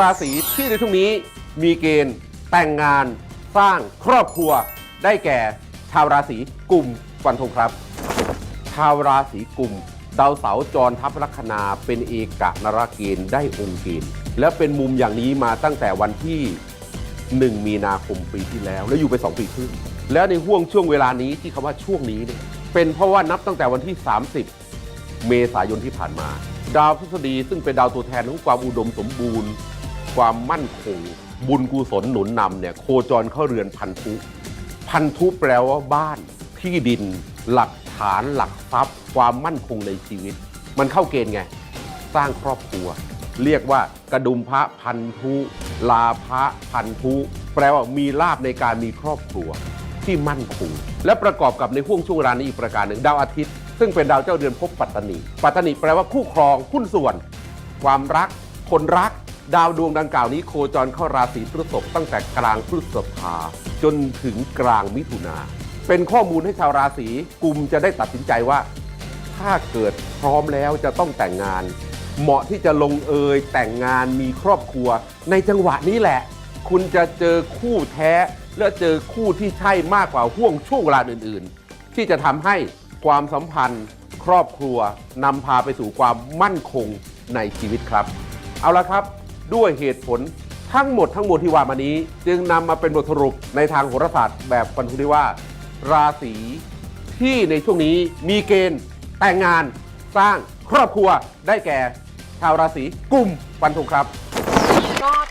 ราศีที่ในช่วงนี้มีเกณฑ์แต่งงานสร้างครอบครัวได้แก่ชาวราศีกุมฟันธงครับ ชาวราศีกุมดาวเสาร์จรทัพลัคนาเป็นเอกะนรเกณฑ์ได้องค์เกณฑ์และเป็นมุมอย่างนี้มาตั้งแต่วันที่ 1 มีนาคมปีที่แล้ว แล้วอยู่ไป 2 ปีครึ่งแล้วในห่วงช่วงเวลานี้ที่คำว่าช่วงนี้เนี่ยเป็นเพราะว่านับตั้งแต่วันที่ 30 เมษายนที่ผ่านมา ดาวพฤษฎีซึ่งเป็นดาวตัวแทนของความอุดมสมบูรณ์ ความมั่นคง บุญกุศลหนุนนำเนี่ยโคจรเข้าเรือนพันธุพันธุแปลว่าบ้านที่ดิน หลักฐานหลักทรัพย์ ความมั่นคงในชีวิต มันเข้าเกณฑ์ไง สร้างครอบครัว เรียกว่ากระดุมพระพันธุลาภะพันธุแปลว่ามีลาบในการมีครอบครัวที่มั่นคงและประกอบกับในห่วงช่วงเวลานี้อีกประการหนึ่งดาวอาทิตย์ ซึ่งเป็นดาวเจ้าเดือนภพปัตตานีปัตตานีแปลว่าคู่ครองหุ้นส่วน ความรัก คนรัก ดาวดวงดังกล่าวนี้โคจรเข้าราศีพฤษภตั้งแต่กลางพฤษภาจนถึงกลางมิถุนา เป็นข้อมูลให้ชาวราศีกุมจะได้ตัดสินใจว่า ถ้าเกิดพร้อมแล้วจะต้องแต่งงาน เหมาะที่จะลงเอยแต่งงานมีครอบครัว ในจังหวะนี้แหละ คุณจะเจอคู่แท้ และเจอคู่ที่ใช่มากกว่าห่วงช่วงเวลาอื่นๆ ที่จะทำให้ความสัมพันธ์ ครอบครัวนำพาไปสู่ความมั่นคงในชีวิตครับ เอาละครับ ด้วยเหตุผลทั้งหมดทั้งมวลที่ว่ามานี้ จึงนำมาเป็นบทสรุปในทางโหราศาสตร์แบบฟันธงได้ว่า ราศีที่ในช่วงนี้มีเกณฑ์แต่งงานสร้างครอบครัวได้แก่ ชาวราศีกุมฟันธงครับ ก็ตอน